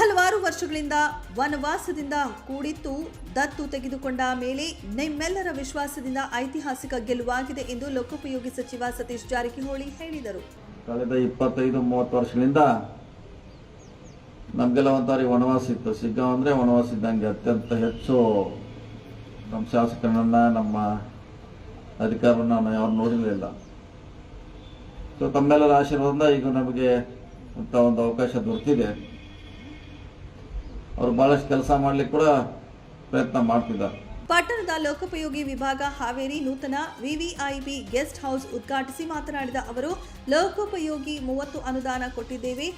ಹಲವಾರು ವರ್ಷಗಳಿಂದ ವನವಾಸದಿಂದ ಕೂಡಿತ್ತು. ದತ್ತು ತೆಗೆದುಕೊಂಡ ಮೇಲೆ ನಿಮ್ಮೆಲ್ಲರ ವಿಶ್ವಾಸದಿಂದ ಐತಿಹಾಸಿಕ ಗೆಲುವಾಗಿದೆ ಎಂದು ಲೋಕೋಪಯೋಗಿ ಸಚಿವ ಸತೀಶ್ ಜಾರಕಿಹೊಳಿ ಹೇಳಿದರು. ಕಳೆದ ಇಪ್ಪತ್ತೈದು, ಮೂವತ್ತು ವರ್ಷಗಳಿಂದ ನಮಗೆಲ್ಲ ಒಂಥರ ವನವಾಸ ಇತ್ತು. ಸಿಗ್ಗಾಂವ್ ಅಂದರೆ ವನವಾಸ ಇದ್ದಂಗೆ ಅತ್ಯಂತ ಹೆಚ್ಚು ನಮ್ಮ ಶಾಸಕರನ್ನ, ನಮ್ಮ ಅಧಿಕಾರವನ್ನು ನಾವು ಯಾರು ನೋಡಿರಲಿಲ್ಲ. ಸೊ ತಮ್ಮೆಲ್ಲರ ಆಶೀರ್ವಾದದಿಂದ ಈಗ ನಮಗೆ ಅಂತ ಒಂದು ಅವಕಾಶ ದೊರೆತಿದೆ. ಅವರು ಬಹಳಷ್ಟು ಕೆಲಸ ಮಾಡಲಿಕ್ಕೆ ಕೂಡ ಪ್ರಯತ್ನ ಮಾಡ್ತಿದ್ದಾರೆ. ಪಟ್ಟಣದ ಲೋಕೋಪಯೋಗಿ ವಿಭಾಗ ಹಾವೇರಿ ನೂತನ ವಿವಿಐಪಿ ಗೆಸ್ಟ್ ಹೌಸ್ ಉದ್ಘಾಟಿಸಿ ಮಾತನಾಡಿದ ಅವರು, ಲೋಕೋಪಯೋಗಿ ಮೂವತ್ತು ಅನುದಾನ ಕೊಟ್ಟಿದ್ದೇವೆ.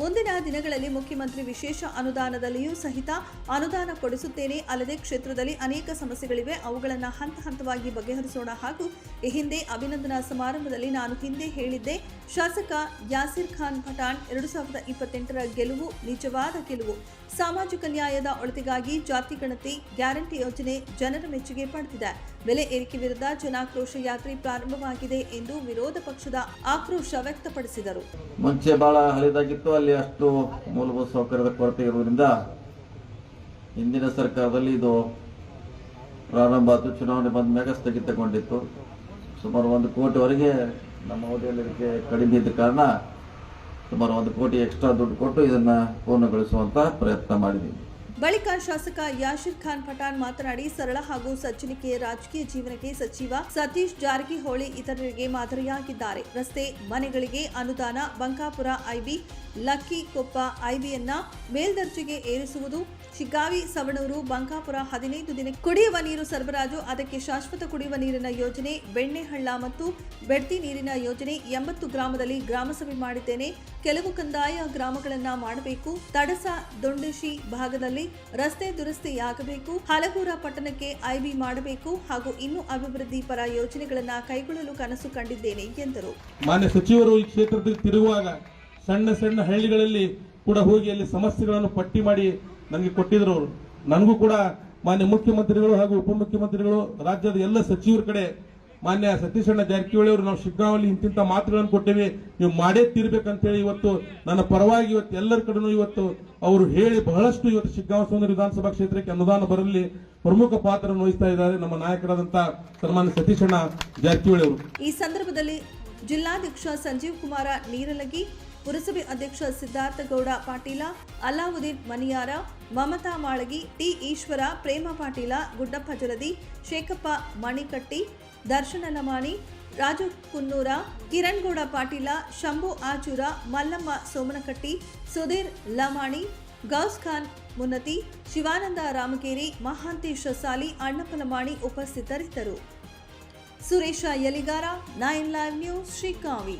ಮುಂದಿನ ದಿನಗಳಲ್ಲಿ ಮುಖ್ಯಮಂತ್ರಿ ವಿಶೇಷ ಅನುದಾನದಲ್ಲಿಯೂ ಸಹಿತ ಅನುದಾನ ಕೊಡಿಸುತ್ತೇನೆ. ಅಲ್ಲದೆ ಕ್ಷೇತ್ರದಲ್ಲಿ ಅನೇಕ ಸಮಸ್ಯೆಗಳಿವೆ. ಅವುಗಳನ್ನು ಹಂತ ಹಂತವಾಗಿ ಬಗೆಹರಿಸೋಣ. ಹಾಗೂ ಈ ಹಿಂದೆ ಅಭಿನಂದನಾ ಸಮಾರಂಭದಲ್ಲಿ ನಾನು ಹಿಂದೆ ಹೇಳಿದ್ದೆ, ಶಾಸಕ ಯಾಸಿರ್ ಖಾನ್ ಪಠಾಣ್ ಎರಡು ಸಾವಿರದ ಇಪ್ಪತ್ತೆಂಟರ ಗೆಲುವು ನಿಜವಾದ ಗೆಲುವು. ಸಾಮಾಜಿಕ ನ್ಯಾಯದ ಒಳತಿಗಾಗಿ ಜಾತಿ ಗಣತಿ ಗ್ಯಾರಂಟಿ ಯೋಜನೆ ಜನರ ಮೆಚ್ಚುಗೆ ಪಡೆದಿದೆ. ಬೆಲೆ ಏರಿಕೆ ವಿರುದ್ಧ ಜನಾಕ್ರೋಶ ಯಾತ್ರೆ ಪ್ರಾರಂಭವಾಗಿದೆ ಎಂದು ವಿರೋಧ ಪಕ್ಷದ ಆಕ್ರೋಶ ವ್ಯಕ್ತಪಡಿಸಿದರು. ಮುಂಚೆ ಬಹಳ ಹಳೆಯದಾಗಿತ್ತು, ಅಲ್ಲಿ ಅಷ್ಟು ಮೂಲಭೂತ ಸೌಕರ್ಯದ ಕೊರತೆ ಇರುವುದರಿಂದ ಹಿಂದಿನ ಸರ್ಕಾರದಲ್ಲಿ ಇದು ಪ್ರಾರಂಭ ಆಯಿತು, ಚುನಾವಣೆ ಬಂದ ಮೇಲೆ ಸ್ಥಗಿತಗೊಂಡಿತ್ತು. ಸುಮಾರು ಒಂದು ಕೋಟಿವರೆಗೆ ನಮ್ಮ ಅವಧಿಯಲ್ಲಿ ಕಡಿಮೆ ಇದ್ದ ಕಾರಣ ಸುಮಾರು ಒಂದು ಕೋಟಿ ಎಕ್ಸ್ಟ್ರಾ ದುಡ್ಡು ಕೊಟ್ಟು ಇದನ್ನು ಪೂರ್ಣಗೊಳಿಸುವಂತ ಪ್ರಯತ್ನ ಮಾಡಿದ್ದೀವಿ. ಬಳಿಕ ಶಾಸಕ ಯಾಶಿರ್ ಖಾನ್ ಪಠಾಣ್ ಮಾತನಾಡಿ ಸರಳ ಹಾಗೂ ಸಜ್ಜನಿಕೆಯ ರಾಜಕೀಯ ಜೀವನಕ್ಕೆ ಸಚಿವ ಸತೀಶ್ ಜಾರಕಿಹೊಳಿ ಇತರರಿಗೆ ಮಾದರಿಯಾಗಿದ್ದಾರೆ. ರಸ್ತೆ, ಮನೆಗಳಿಗೆ ಅನುದಾನ, ಬಂಕಾಪುರ ಐಬಿ, ಲಕ್ಕಿ ಕೊಪ್ಪ ಐಬಿಯನ್ನ ಮೇಲ್ದರ್ಜೆಗೆ ಏರಿಸುವುದು, ಶಿಗ್ಗಾವಿ, ಸವಣೂರು, ಬಂಕಾಪುರ ಹದಿನೈದು ದಿನ ಕುಡಿಯುವ ನೀರು ಸರಬರಾಜು, ಅದಕ್ಕೆ ಶಾಶ್ವತ ಕುಡಿಯುವ ನೀರಿನ ಯೋಜನೆ, ಬೆಣ್ಣೆಹಳ್ಳ ಮತ್ತು ಬೆಡ್ತಿ ನೀರಿನ ಯೋಜನೆ ಎಂಬತ್ತು ಗ್ರಾಮದಲ್ಲಿ ಗ್ರಾಮಸಭೆ ಮಾಡಿದ್ದೇನೆ. ಕೆಲವು ಕಂದಾಯ ಗ್ರಾಮಗಳನ್ನ ಮಾಡಬೇಕು. ತಡಸ, ದೊಂಡಶಿ ಭಾಗದಲ್ಲಿ ರಸ್ತೆ ದುರಸ್ತಿಯಾಗಬೇಕು, ಹಲಗೂರ ಪಟ್ಟಣಕ್ಕೆ ಐಬಿ ಮಾಡಬೇಕು ಹಾಗೂ ಇನ್ನೂ ಅಭಿವೃದ್ಧಿ ಪರ ಯೋಜನೆಗಳನ್ನು ಕೈಗೊಳ್ಳಲು ಕನಸು ಕಂಡಿದ್ದೇನೆ ಎಂದರು. ಮಾನ್ಯ ಸಚಿವರು ಈ ಕ್ಷೇತ್ರದಲ್ಲಿ ತಿರುಗುವಾಗ ಸಣ್ಣ ಸಣ್ಣ ಹಳ್ಳಿಗಳಲ್ಲಿ ಕೂಡ ಹೋಗಿ ಅಲ್ಲಿ ಸಮಸ್ಯೆಗಳನ್ನು ಪಟ್ಟಿ ಮಾಡಿ ನನಗೆ ಕೊಟ್ಟಿದ್ರು ಅವರು. ನನಗೂ ಕೂಡ ಮಾನ್ಯ ಮುಖ್ಯಮಂತ್ರಿಗಳು ಹಾಗೂ ಉಪಮುಖ್ಯಮಂತ್ರಿಗಳು, ರಾಜ್ಯದ ಎಲ್ಲ ಸಚಿವರ ಕಡೆ ಮಾನ್ಯ ಸತೀಶಣ್ಣ ಜಾರಕಿಹೊಳಿ ಅವರು ನಾವು ಶಿಗ್ಗಾಂವಲ್ಲಿ ಇಂತಿಂಥ ಮಾತುಗಳನ್ನು ಕೊಟ್ಟೇವೆ. ನೀವು ಮಾಡೇ ತೀರ್ಬೇಕಂತೇಳಿ ಇವತ್ತು ನನ್ನ ಪರವಾಗಿ ಇವತ್ತು ಎಲ್ಲರ ಕಡೆನೂ ಇವತ್ತು ಅವರು ಹೇಳಿ ಬಹಳಷ್ಟು ಇವತ್ತು ಶಿಗ್ಗಾಂವ ಸುಂದರ ವಿಧಾನಸಭಾ ಕ್ಷೇತ್ರಕ್ಕೆ ಅನುದಾನ ಬರಲಿ. ಪ್ರಮುಖ ಪಾತ್ರವನ್ನು ವಹಿಸ್ತಾ ಇದ್ದಾರೆ ನಮ್ಮ ನಾಯಕರಾದಂತ ಸನ್ಮಾನ್ಯ ಸತೀಶಣ್ಣ ಜಾರಕಿಹೊಳಿ ಅವರು ಈ ಸಂದರ್ಭದಲ್ಲಿ ಜಿಲ್ಲಾಧ್ಯಕ್ಷ ಸಂಜೀವ್ ಕುಮಾರ ನೀರಲಗಿ ಪುರಸಭೆ ಅಧ್ಯಕ್ಷ ಸಿದ್ಧಾರ್ಥ ಗೌಡ, ಪಾಟೀಲ ಅಲಾವುದ್ದೀನ್ ಮನಿಯಾರ, ಮಮತಾ ಮಾಳಗಿ, ಟಿ ಈಶ್ವರ, ಪ್ರೇಮ ಪಾಟೀಲ, ಗುಡ್ಡಪ್ಪ ಜಲದಿ, ಶೇಖಪ್ಪ ಮಣಿಕಟ್ಟಿ, ದರ್ಶನ ಲಮಾಣಿ ರಾಜು ಕುನ್ನೂರ, ಕಿರಣ್ಗೌಡ ಪಾಟೀಲ, ಶಂಭು ಆಚೂರ, ಮಲ್ಲಮ್ಮ ಸೋಮನಕಟ್ಟಿ, ಸುಧೀರ್ ಲಮಾಣಿ, ಗೌಸ್ ಖಾನ್ ಮುನ್ನತಿ, ಶಿವಾನಂದ ರಾಮಗೇರಿ, ಮಹಾಂತೇಶ ಸಾಲಿ ಅಣ್ಣಪ್ಪಲಮಾಣಿ ಉಪಸ್ಥಿತರಿದ್ದರು. Suresha Yaligar, nine live news, Shrikavi.